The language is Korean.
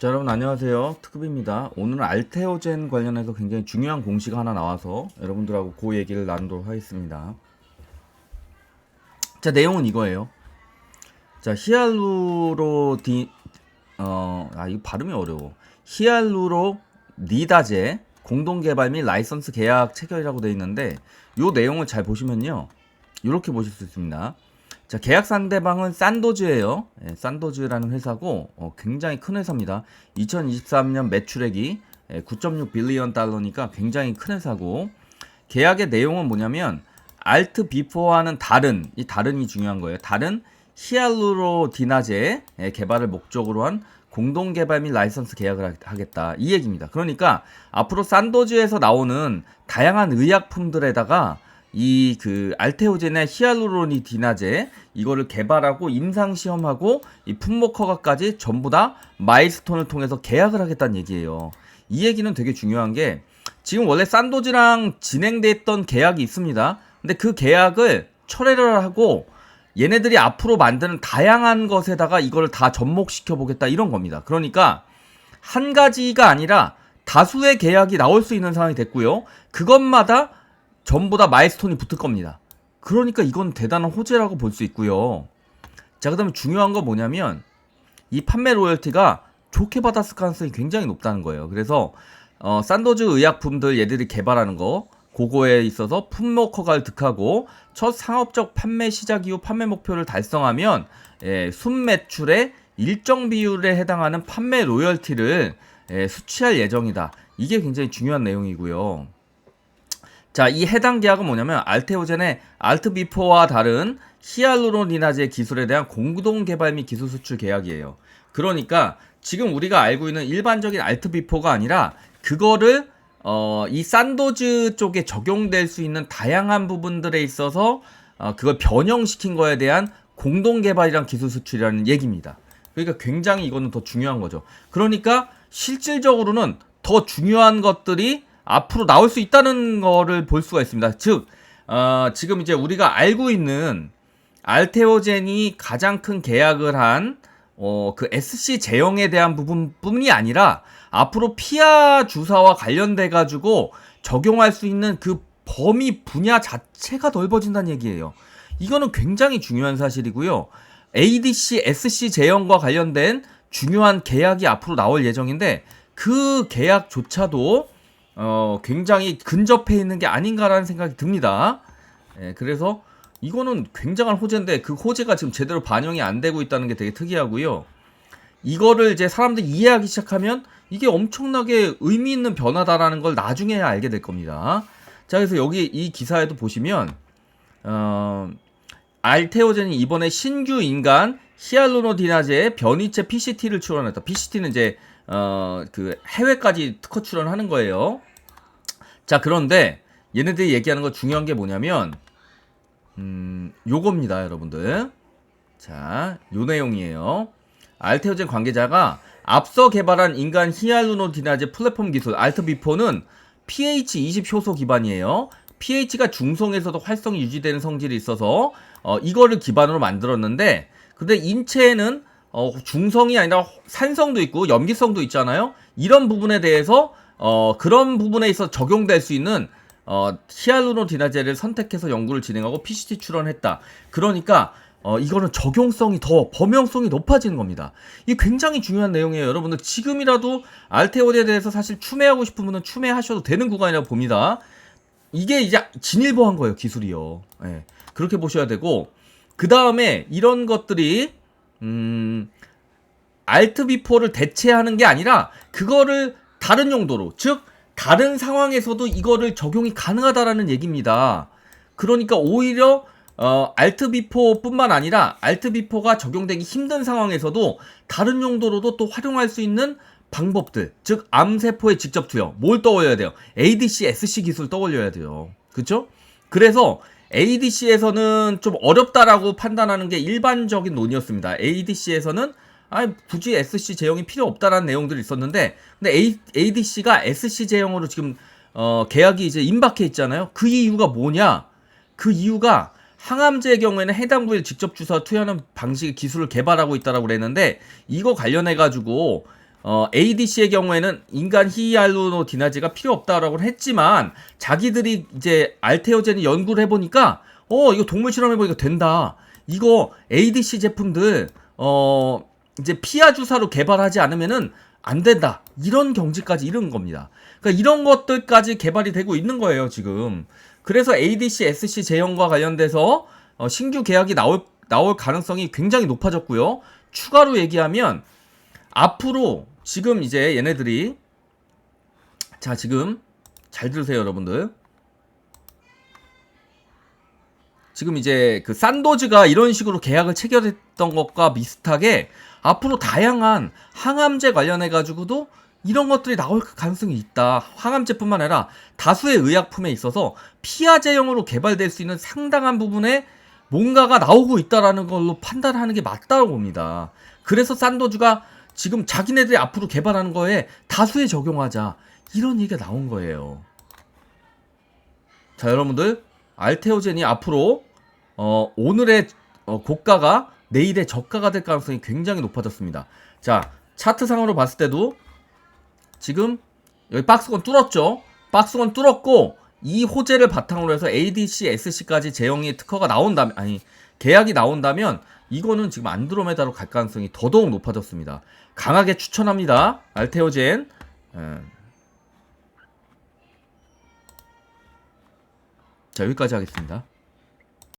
자 여러분 안녕하세요. 특급입니다. 오늘은 알테오젠 관련해서 굉장히 중요한 공식 하나 나와서 여러분들하고 그 얘기를 나누도록 하겠습니다. 자 내용은 이거예요. 자 히알루로디 어아 이거 발음이 어려워. 히알루로 니다제 공동 개발 및 라이선스 계약 체결이라고 되어 있는데 요 내용을 잘 보시면요. 이렇게 보실 수 있습니다 자, 계약 상대방은 산도즈예요. 예, 산도즈라는 회사고 어, 굉장히 큰 회사입니다. 2023년 매출액이 예, 9.6 빌리언 달러니까 굉장히 큰 회사고 계약의 내용은 뭐냐면 알트 비포와는 다른 이 다른이 중요한 거예요. 다른 히알루로디나제 의 개발을 목적으로 한 공동 개발 및 라이선스 계약을 하겠다 이 얘기입니다. 그러니까 앞으로 산도즈에서 나오는 다양한 의약품들에다가 이 그 알테오젠의 히알루로니 디나제 이거를 개발하고 임상 시험하고 이 품목 허가까지 전부 다 마일스톤을 통해서 계약을 하겠다는 얘기예요. 이 얘기는 되게 중요한 게 지금 원래 산도즈랑 진행됐던 계약이 있습니다. 근데 그 계약을 철회를 하고 얘네들이 앞으로 만드는 다양한 것에다가 이걸 다 접목시켜 보겠다 이런 겁니다. 그러니까 한 가지가 아니라 다수의 계약이 나올 수 있는 상황이 됐고요. 그것마다 전부 다 마일스톤이 붙을 겁니다. 그러니까 이건 대단한 호재라고 볼 수 있고요. 자, 그 다음에 중요한 건 뭐냐면 이 판매 로열티가 좋게 받았을 가능성이 굉장히 높다는 거예요. 그래서 어, 산도즈 의약품들 얘들이 개발하는 거 그거에 있어서 품목 허가를 득하고 첫 상업적 판매 시작 이후 판매 목표를 달성하면 예, 순매출의 일정 비율에 해당하는 판매 로열티를 예, 수취할 예정이다. 이게 굉장히 중요한 내용이고요. 자, 이 해당 계약은 뭐냐면 알테오젠의 알트비포와 다른 히알루로니나제 기술에 대한 공동 개발 및 기술 수출 계약이에요. 그러니까 지금 우리가 알고 있는 일반적인 알트비포가 아니라 그거를 어, 이 산도즈 쪽에 적용될 수 있는 다양한 부분들에 있어서 어, 그걸 변형시킨 거에 대한 공동 개발이랑 기술 수출이라는 얘기입니다. 그러니까 굉장히 이거는 더 중요한 거죠. 그러니까 실질적으로는 더 중요한 것들이 앞으로 나올 수 있다는 거를 볼 수가 있습니다. 즉, 어, 지금 이제 우리가 알고 있는 알테오젠이 가장 큰 계약을 한, 어, 그 SC 제형에 대한 부분뿐이 아니라 앞으로 피아 주사와 관련돼가지고 적용할 수 있는 그 범위 분야 자체가 넓어진다는 얘기예요. 이거는 굉장히 중요한 사실이고요. ADC, SC 제형과 관련된 중요한 계약이 앞으로 나올 예정인데 그 계약조차도 어, 굉장히 근접해 있는 게 아닌가라는 생각이 듭니다. 예, 그래서 이거는 굉장한 호재인데 그 호재가 지금 제대로 반영이 안 되고 있다는 게 되게 특이하고요. 이거를 이제 사람들이 이해하기 시작하면 이게 엄청나게 의미 있는 변화다라는 걸 나중에야 알게 될 겁니다. 자, 그래서 여기 이 기사에도 보시면 어, 알테오젠이 이번에 신규 인간 히알루로디나제의 변이체 PCT를 출원했다. PCT는 이제 어, 그 해외까지 특허 출원하는 거예요. 자, 그런데 얘네들이 얘기하는 거 중요한 게 뭐냐면 음, 요겁니다, 여러분들. 자, 요 내용이에요. 알테오젠 관계자가 앞서 개발한 인간 히알루노디나제 플랫폼 기술 알트비포는 pH20 효소 기반이에요. pH가 중성에서도 활성이 유지되는 성질이 있어서 어, 이거를 기반으로 만들었는데 근데 인체에는 어, 중성이 아니라 산성도 있고 염기성도 있잖아요. 이런 부분에 대해서 어, 그런 부분에 있어 적용될 수 있는 어, 히알루로디나제를 선택해서 연구를 진행하고 PCT 출원했다. 그러니까 어, 이거는 적용성이 더 범용성이 높아지는 겁니다. 이게 굉장히 중요한 내용이에요. 여러분들 지금이라도 알테오에 대해서 사실 추매하고 싶은 분은 추매하셔도 되는 구간이라고 봅니다. 이게 이제 진일보한 거예요, 기술이요. 예. 그렇게 보셔야 되고 그 다음에 이런 것들이 음, 알트 비포를 대체하는 게 아니라 그거를 다른 용도로 즉 다른 상황에서도 이거를 적용이 가능하다라는 얘기입니다. 그러니까 오히려 어, 알트 비포뿐만 아니라 알트 비포가 적용되기 힘든 상황에서도 다른 용도로도 또 활용할 수 있는 방법들, 즉 암세포에 직접 투여, 뭘 떠올려야 돼요? ADC, SC 기술 떠올려야 돼요. 그렇죠? 그래서 ADC에서는 좀 어렵다라고 판단하는 게 일반적인 논이었습니다. ADC에서는 아 굳이 SC 제형이 필요 없다라는 내용들이 있었는데 근데 A, ADC가 SC 제형으로 지금 어, 계약이 이제 임박해 있잖아요. 그 이유가 뭐냐? 그 이유가 항암제의 경우에는 해당 부위를 직접 주사 투여하는 방식의 기술을 개발하고 있다라고 그랬는데 이거 관련해 가지고 어, ADC의 경우에는 인간 히알루로디나즈가 필요 없다라고 했지만 자기들이 이제 알테오젠을 연구를 해보니까 어 이거 동물 실험해보니까 된다. 이거 ADC 제품들 어 이제 피하 주사로 개발하지 않으면은 안 된다. 이런 경지까지 이른 겁니다. 그러니까 이런 것들까지 개발이 되고 있는 거예요 지금. 그래서 ADC, SC 제형과 관련돼서 어, 신규 계약이 나올 나올 가능성이 굉장히 높아졌고요. 추가로 얘기하면 앞으로 지금 이제 얘네들이 자 지금 잘 들으세요 여러분들 지금 이제 그 산도즈가 이런 식으로 계약을 체결했던 것과 비슷하게 앞으로 다양한 항암제 관련해 가지고도 이런 것들이 나올 가능성이 있다. 항암제뿐만 아니라 다수의 의약품에 있어서 피하제형으로 개발될 수 있는 상당한 부분에 뭔가가 나오고 있다라는 걸로 판단하는 게 맞다고 봅니다. 그래서 산도즈가 지금 자기네들이 앞으로 개발하는 거에 다수에 적용하자 이런 얘기가 나온 거예요. 자 여러분들 알테오젠이 앞으로 어, 오늘의 어, 고가가 내일의 저가가 될 가능성이 굉장히 높아졌습니다. 자 차트상으로 봤을 때도 지금 여기 박스권 뚫었죠. 박스권 뚫었고 이 호재를 바탕으로 해서 ADC, SC까지 제형의 특허가 나온다면 아니 계약이 나온다면 이거는 지금 안드로메다로 갈 가능성이 더더욱 높아졌습니다. 강하게 추천합니다. 알테오젠. 예. 자 여기까지 하겠습니다.